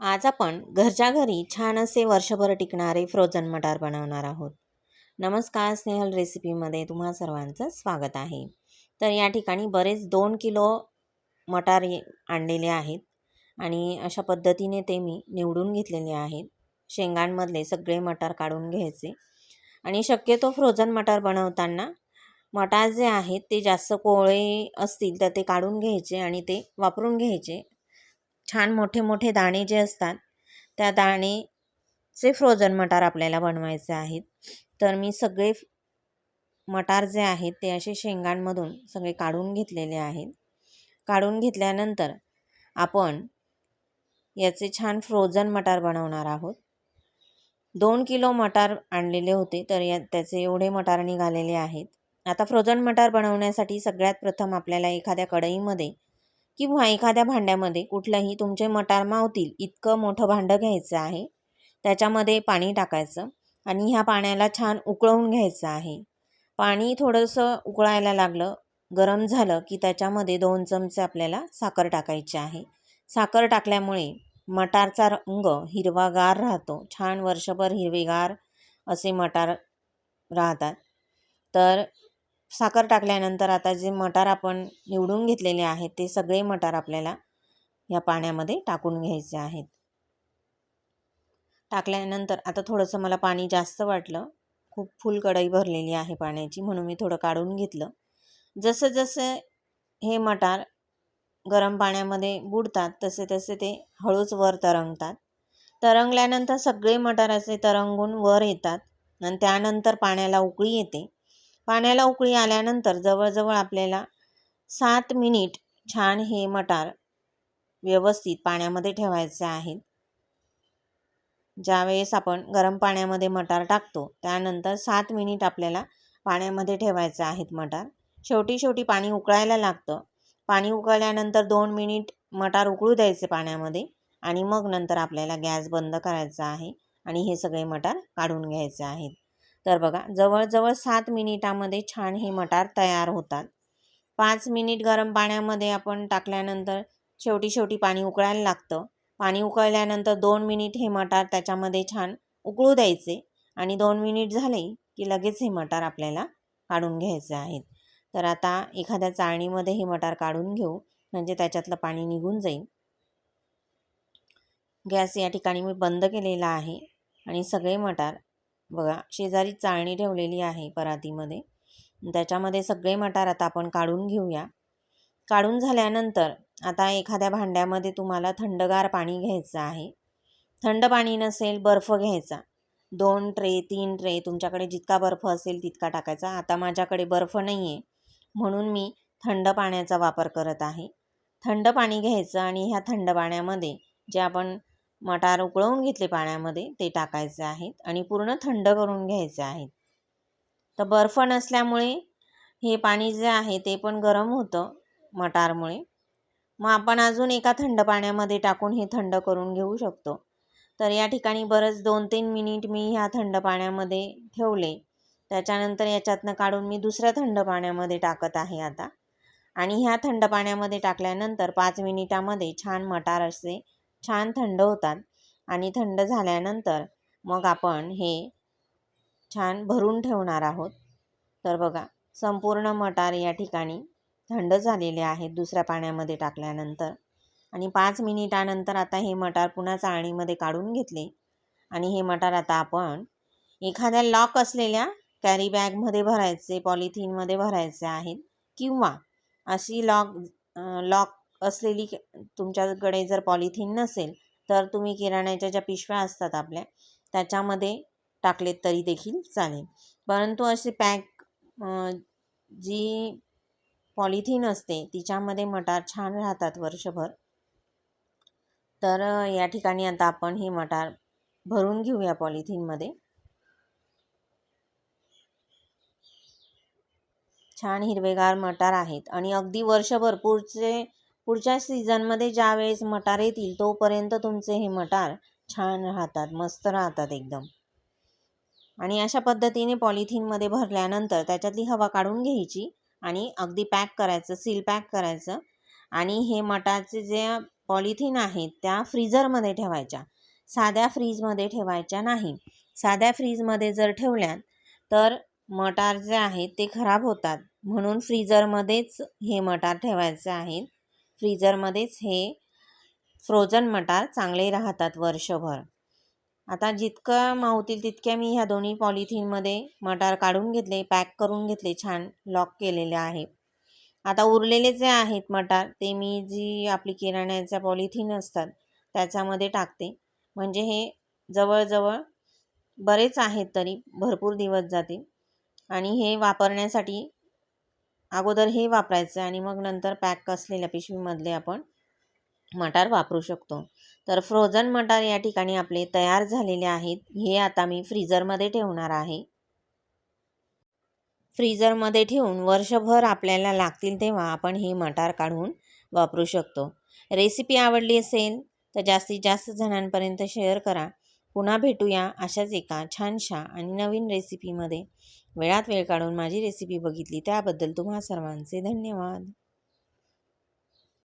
आज आपण घरच्या घरी छान असे वर्षभर टिकणारे फ्रोझन मटार बनवणार आहोत. नमस्कार स्नेहल रेसिपीमध्ये तुम्हा सर्वांचं स्वागत आहे. तर या ठिकाणी बरेच दोन किलो मटार आणलेले आहेत आणि अशा पद्धतीने ते मी निवडून घेतलेले आहेत. शेंगांमधले सगळे मटार काढून घ्यायचे आणि शक्यतो फ्रोझन मटार बनवताना मटार जे आहेत ते जास्त कोवळे असतील तर ते काढून घ्यायचे आणि ते वापरून घ्यायचे. छान मोठे मोठे दाणे जे असतात त्या दाणेचे फ्रोझन मटार आपल्याला बनवायचे आहेत. तर मी सगळे मटार जे आहेत ते असे शेंगांमधून सगळे काढून घेतलेले आहेत. काढून घेतल्यानंतर आपण याचे छान फ्रोझन मटार बनवणार आहोत. दोन किलो मटार आणलेले होते तर या त्याचे एवढे मटार निघालेले आहेत. आता फ्रोझन मटार बनवण्यासाठी सगळ्यात प्रथम आपल्याला एखाद्या कढईमध्ये किंवा एखाद्या भांड्यामध्ये कुठलंही तुमचे मटार मावतील इतकं मोठं भांडं घ्यायचं आहे. त्याच्यामध्ये पाणी टाकायचं आणि ह्या पाण्याला छान उकळवून घ्यायचं आहे. पाणी थोडंसं उकळायला लागलं गरम झालं की त्याच्यामध्ये दोन चमचे आपल्याला साखर टाकायची आहे. साखर टाकल्यामुळे मटारचा रंग हिरवागार राहतो. छान वर्षभर हिरवेगार असे मटार राहतात. तर साखर टाकल्यानंतर आता जे मटार आपण निवडून घेतलेले आहेत ते सगळे मटार आपल्याला या पाण्यामध्ये टाकून घ्यायचे आहेत. टाकल्यानंतर आता थोडंसं मला पाणी जास्त वाटलं. खूप फुल कढई भरलेली आहे पाण्याची म्हणून मी थोडं काढून घेतलं. जसं जसं हे मटार गरम पाण्यामध्ये बुडतात तसे तसे ते हळूच वर तरंगतात. तरंगल्यानंतर सगळे मटार असे तरंगून वर येतात. आणि त्यानंतर पाण्याला उकळी येते. पाण्याला उकळी आल्यानंतर जवळजवळ आपल्याला सात मिनिट छान हे मटार व्यवस्थित पाण्यामध्ये ठेवायचे आहेत. ज्यावेळेस आपण गरम पाण्यामध्ये मटार टाकतो त्यानंतर सात मिनिट आपल्याला पाण्यामध्ये ठेवायचे आहेत मटार. शेवटी शेवटी पाणी उकळायला लागतं. पाणी उकळल्यानंतर दोन मिनिट मटार उकळू द्यायचे पाण्यामध्ये आणि मग नंतर आपल्याला गॅस बंद करायचा आहे आणि हे सगळे मटार काढून घ्यायचे आहेत. तर बघा जवळजवळ सात मिनिटामध्ये छान हे मटार तयार होतात. पाच मिनिट गरम पाण्यामध्ये आपण टाकल्यानंतर शेवटी शेवटी पाणी उकळायला लागतं. पाणी उकळल्यानंतर दोन मिनिट हे मटार त्याच्यामध्ये छान उकळू द्यायचे आणि दोन मिनिट झाले की लगेच हे मटार आपल्याला काढून घ्यायचे आहेत. तर आता एखाद्या चाळणीमध्ये हे मटार काढून घेऊ म्हणजे त्याच्यातलं पाणी निघून जाईल. गॅस या ठिकाणी मी बंद केलेला आहे आणि सगळे मटार बघा शेजारी चाळणी ठेवलेली आहे परातीमध्ये. त्याच्यामध्ये सगळे मटार आता आपण काढून घेऊया. काढून झाल्यानंतर आता एखाद्या भांड्यामध्ये तुम्हाला थंडगार पाणी घ्यायचं आहे. थंड पाणी नसेल बर्फ घ्यायचा. दोन ट्रे तीन ट्रे तुमच्याकडे जितका बर्फ असेल तितका टाकायचा. आता माझ्याकडे बर्फ नाही आहे म्हणून मी थंड पाण्याचा वापर करत आहे. थंड पाणी घ्यायचं आणि ह्या थंड पाण्यामध्ये जे आपण मटार उकळवून घेतले पाण्यामध्ये ते टाकायचे आहेत आणि पूर्ण थंड करून घ्यायचे आहेत. तर बर्फ नसल्यामुळे हे पाणी जे आहे ते पण गरम होतं मटारमुळे. मग आपण अजून एका थंड पाण्यामध्ये टाकून हे थंड करून घेऊ शकतो. तर या ठिकाणी बरंच दोन तीन मिनिट मी ह्या थंड पाण्यामध्ये ठेवले. त्याच्यानंतर याच्यातनं काढून मी दुसऱ्या थंड पाण्यामध्ये टाकत आहे आता. आणि ह्या थंड पाण्यामध्ये टाकल्यानंतर पाच मिनिटामध्ये छान मटार असे छान थंड होतात आणि थंड झाल्यानंतर मग आपण हे छान भरून ठेवणार आहोत. तर बघा संपूर्ण मटार या ठिकाणी थंड झालेले आहेत दुसऱ्या पाण्यामध्ये टाकल्यानंतर. आणि पाच मिनिटानंतर आता हे मटार पुन्हा चाळणीमध्ये काढून घेतले. आणि हे मटार आता आपण एखाद्या लॉक असलेल्या कॅरी बॅगमध्ये भरायचे पॉलिथिनमध्ये भरायचे आहेत किंवा अशी लॉक लॉक असलेली तुमच्याकडे जर पॉलिथिन नसेल तर तुम्ही किराण्याच्या ज्या पिशव्या असतात आपल्या त्याच्यामध्ये टाकलेत तरी देखील चालेल. परंतु असे पॅक जी पॉलिथिन असते तिच्यामध्ये मटार छान राहतात वर्षभर. तर या ठिकाणी आता आपण हे मटार भरून घेऊया पॉलिथिनमध्ये. छान हिरवेगार मटार आहेत आणि अगदी वर्षभर पुढचे पुढच्या सीझनमध्ये ज्या वेळेस मटार येतील तोपर्यंत तुमचे हे मटार छान राहतात मस्त राहतात एकदम. आणि अशा पद्धतीने पॉलिथिनमध्ये भरल्यानंतर त्याच्यातली हवा काढून घ्यायची आणि अगदी पॅक करायचं सील पॅक करायचं. आणि हे मटारचे जे पॉलिथिन आहेत त्या फ्रीझरमध्ये ठेवायच्या. साध्या फ्रीजमध्ये ठेवायच्या नाही. साध्या फ्रीजमध्ये जर ठेवल्यात तर मटार जे आहेत ते खराब होतात. म्हणून फ्रीजरमध्येच हे मटार ठेवायचे आहेत. फ्रीजरमध्येच हे फ्रोझन मटार चांगले राहतात वर्षभर. आता जितकं मावतील तितक्या मी ह्या दोन्ही पॉलिथिनमध्ये मटार काढून घेतले पॅक करून घेतले छान लॉक केलेले आहे. आता उरलेले जे आहेत मटार ते मी जी आपली किराण्याच्या पॉलिथिन असतात त्याच्यामध्ये टाकते. म्हणजे हे जवळजवळ बरेच आहेत तरी भरपूर दिवस जातील. आणि हे वापरण्यासाठी अगोदर हे वापरायचं आणि मग नंतर पॅक असलेल्या पिशवीमधले आपण मटार वापरू शकतो. तर फ्रोझन मटार या ठिकाणी आपले तयार झालेले आहेत. हे आता मी फ्रीजरमध्ये ठेवणार आहे. फ्रीजरमध्ये ठेवून वर्षभर आपल्याला लागतील तेव्हा आपण हे मटार काढून वापरू शकतो. रेसिपी आवडली असेल तर जास्तीत जास्त जणांपर्यंत शेअर करा. पुन्हा भेटूया अशाच एका छानशा आणि नवीन रेसिपीमध्ये वेळात वेळ काढून माझी रेसिपी बघितली त्याबद्दल तुम्हा सर्वांचे धन्यवाद.